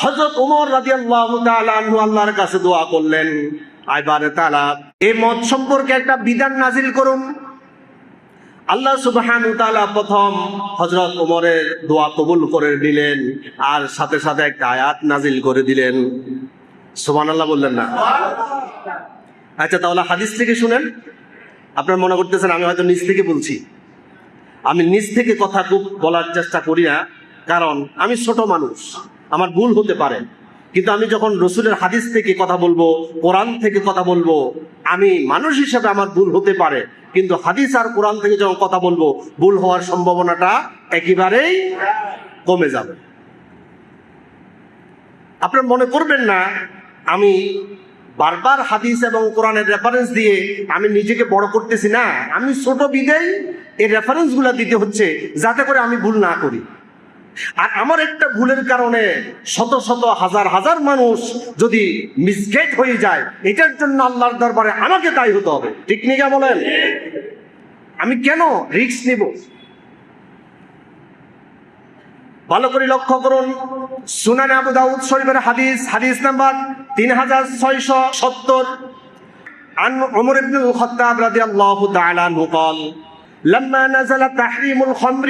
হজরত উমর তাআলা আনহু আল্লাহর কাছে দোয়া করলেন, আইবারে তাআলা এই মত সম্পর্কে একটা বিধান নাজিল করুন। আল্লাহ সুবহান প্রথম হজরত উমরের দোয়া কবুল করে দিলেন আর সাথে সাথে একটা আয়াত নাজিল করে দিলেন। সুবহানাল্লাহ বললেন না। আচ্ছা তাহলে হাদিস থেকে শুনেন। আপনার মনে করতেছেন আমি হয়তো নিজ থেকে বলছি। আমি নিজ থেকে কথা খুব বলার চেষ্টা করি না, কারণ আমি ছোট মানুষ। আমার ভুল হতে পারে। কিন্তু আমি যখন রসুলের হাদিস থেকে কথা বলব, কোরআন থেকে কথা বলব, আমি মানুষ হিসেবে আমার ভুল হতে পারে। কিন্তু হাদিস আর কোরআন থেকে যখন কথা বলব, ভুল হওয়ার সম্ভাবনাটা একেবারেই কমে যাবে। আপনার মনে করবেন না, আমি বারবার হাদিস এবং কোরআনের রেফারেন্স দিয়ে আমি নিজেকে বড় করতেছি না, আমি ছোট বিদেই এই রেফারেন্সগুলো দিতে হচ্ছে, যাতে করে আমি ভুল না করি। আর আমার একটা ভুলের কারণে শত শত হাজার হাজার মানুষ যদি মিসগেট হয়ে যায় এটার জন্য আল্লাহর দরবারে আমাকে দায়ী হতে হবে ঠিক নিকা বলেন আমি কেন রিস্ক নেব ভালো করে লক্ষ্য করুন সুনানে আবু দাউদ শরীফের হাদিস হাদিস নাম্বার তিন হাজার ছয়শ সত্তর عن عمر بن الخطاب رضي الله تعالى عنه قال لما نزل تحريم الخمر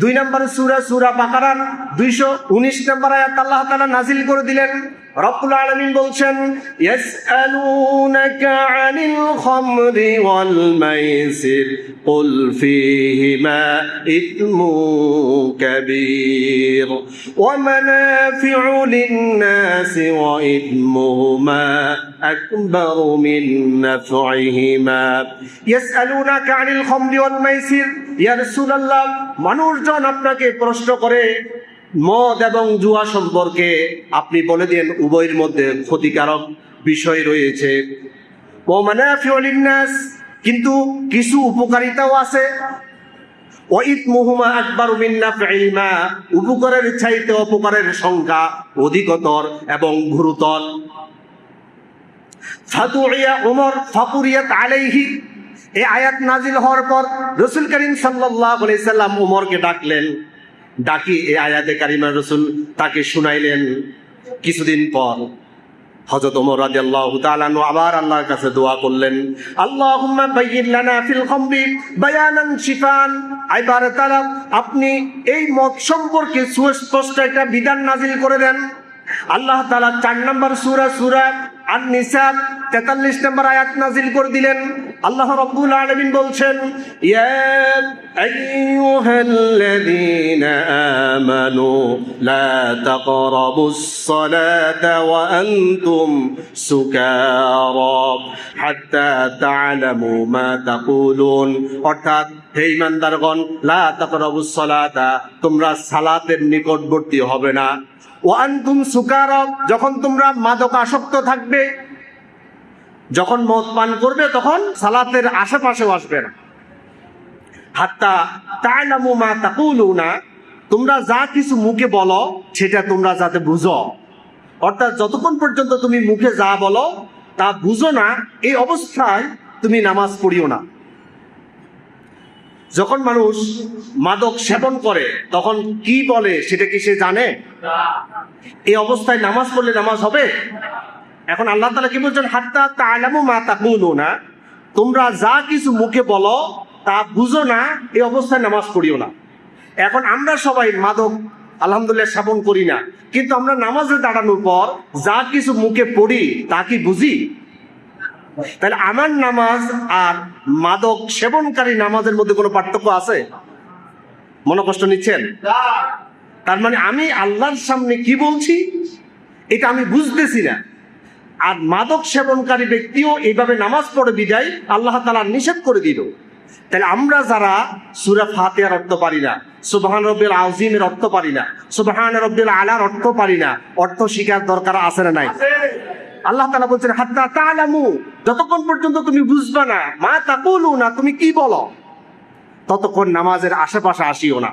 দুই নম্বর সুরা, সূরা বাকারার 219 নম্বর আয়াত আল্লাহ তাআলা নাজিল করে দিলেন। রব্বুল আলামিন বলছেন, ইয়াসআলুনাকা আনিল খামরি ওয়াল মাইসির, কুল ফীহিমা ইসমু কাবীর, ওয়া মানাফিউ লিন-নাস ওয়া ইসমুহুমা আকবারু মিন নাফইহিমা। ইয়াসআলুনাকা ইয়া মানুষজন আপনাকে প্রশ্ন করে, মদ এবং জুয়া সম্পর্কে আপনি বলে দেন উভয়ের মধ্যে ক্ষতিকারক বিষয় রয়েছে। ও কিন্তু কিছু উপকারিতাও আছে। উপকারের অপকারের সংখ্যা অধিকতর এবং গুরুতর। ফাকুরিয়াত আলাইহি এই আয়াত নাজিল হওয়ার পর রসুল করিম সাল্লাম উমরকে ডাকলেন। ডাকি এই আয়াতে কারিমা রসুল তাকে শুনাইলেন কিছুদিন পর। আনহু আবার আল্লাহর কাছে দোয়া করলেন। আল্লাহুম্মা বায়্যিন লানা ফিল খামরি বায়ানান শিফান। আইবার আপনি এই মত সম্পর্কে সুস্পষ্ট একটা বিধান নাজিল করে দেন। আল্লাহ তাআলা চার নম্বর সূরা সূরা নিসা 43 নম্বর আয়াত নাজিল করে দিলেন। আল্লাহ রাব্বুল আলামিন বলছেন অর্থাৎ, হে লা তোমরা সালাতের নিকটবর্তী হবে না। ওয়ান্তুম সুকার, যখন তোমরা মাদক আসক্ত থাকবে যখন মদ পান করবে, তখন সালাতের আশেপাশেও আসবে না। হাত্তা তাইলামু মা তাকুলুনা, তোমরা যা কিছু মুখে বলো, সেটা তোমরা যাতে বুঝো। অর্থাৎ যতক্ষণ পর্যন্ত তুমি মুখে যা বলো, তা বুঝো না, এই অবস্থায় তুমি নামাজ পড়িও না। যখন মানুষ মাদক সেবন করে, তখন কি বলে, সেটা কি সে জানে? এই অবস্থায় নামাজ পড়লে নামাজ হবে? এখন আল্লাহ তালা কি বলছেন? হাত্তা তালামু মা তাকুলু না তোমরা যা কিছু মুখে বলো তা বুঝো না এই অবস্থায় নামাজ পড়িও না। এখন আমরা সবাই মাদক আলহামদুলিল্লাহ সেবন করি না। কিন্তু আমরা নামাজে দাঁড়ানোর পর যা কিছু মুখে পড়ি তা কি বুঝি? তাহলে আমার নামাজ আর মাদক সেবনকারী নামাজের মধ্যে কোনো পার্থক্য আছে? মনে কষ্ট নিচ্ছেন? তার মানে আমি আল্লাহর সামনে কি বলছি? এটা আমি বুঝতেছি না। আর মাদক সেবনকারী ব্যক্তিও এইভাবে নামাজ পড়ে বিদায় আল্লাহ তালা নিষেধ করে দিল। তাহলে আমরা যারা সুরা ফাতেহার অর্থ পারি না সুবাহান রব্বিল আজিমের অর্থ পারি না সুবাহান রব্বিল আলার অর্থ পারি না অর্থ শিকার দরকার আছে না নাই? আল্লাহ তালা বলছেন হাত্তা তালামু যতক্ষণ পর্যন্ত তুমি বুঝবা না মা তা বলু না তুমি কি বলো? ততক্ষণ নামাজের আশেপাশে আসিও না।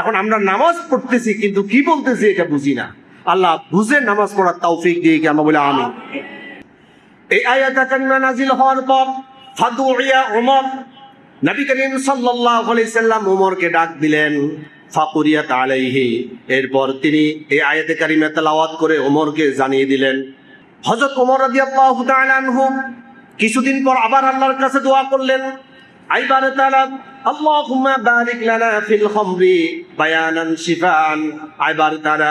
এখন আমরা নামাজ পড়তেছি কিন্তু কি বলতেছি এটা বুঝি না। আল্লাহ বুঝে নামাজ পড়ার তৌফিক দিয়ে কি আমরা বলে আমি এই আয়াতা কারিমা নাজিল হওয়ার পর ফাদুইয়া ওমর নবী করিম সাল্লাল্লাহু আলাইহি সাল্লাম ওমরকে ডাক দিলেন, ফাকুরিয়াত আলাইহি। এরপর তিনি এই আয়াতে কারিমা তেলাওয়াত করে ওমরকে জানিয়ে দিলেন, হযরত ওমর রাদিয়াল্লাহু তাআলা আনহু কিছুদিন পর আবার আল্লাহর কাছে দোয়া করলেন, আইবারে তাআলা, আল্লাহুম্মা বারিক লানা ফিল খামরি বায়ানান শিফান। আইবারে তাআলা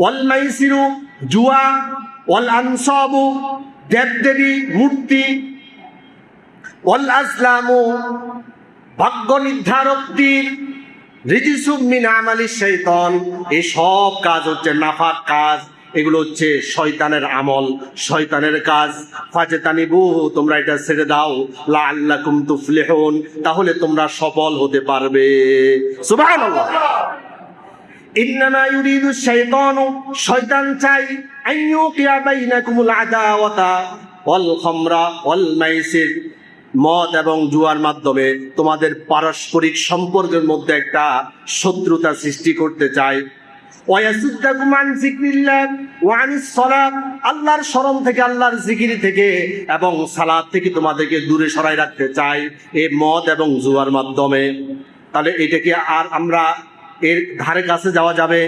ওয়াল মাইসিরু জুয়া ওয়াল আনসাবু দেবদেবী, মূর্তি ওয়াল আজলামু ভাগ্য নির্ধারক তীর রিজিসুম মিন আমালি শৈতন, এই সব কাজ হচ্ছে নাফাক কাজ, এগুলো হচ্ছে শয়তানের আমল, শয়তানের কাজ। ফাজেতানিবু, তোমরা এটা ছেড়ে দাও লা আল্লাকুম তুফলিহুন, তাহলে তোমরা সফল হতে পারবে। সুবহানাল্লাহ। ইন্নামা ইউরিদু শাইতানু, শয়তান চাই আন ইউকিয়া বাইনাকুমুল আদাওয়াতা ওয়াল খামরা ওয়াল মদ এবং জুয়ার মাধ্যমে তোমাদের পারস্পরিক সম্পর্কের মধ্যে একটা শত্রুতা সৃষ্টি করতে চায় আল্লাহর স্মরণ থেকে, আল্লাহর জিকির থেকে এবং সালাত থেকে তোমাদেরকে দূরে সরাই রাখতে চাই এই মদ এবং জুয়ার মাধ্যমে। তাহলে এটাকে আর আমরা এর ধারে কাছে যাওয়া যাবে?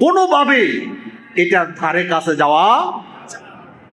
কোনোভাবেই এটার ধারে কাছে যাওয়া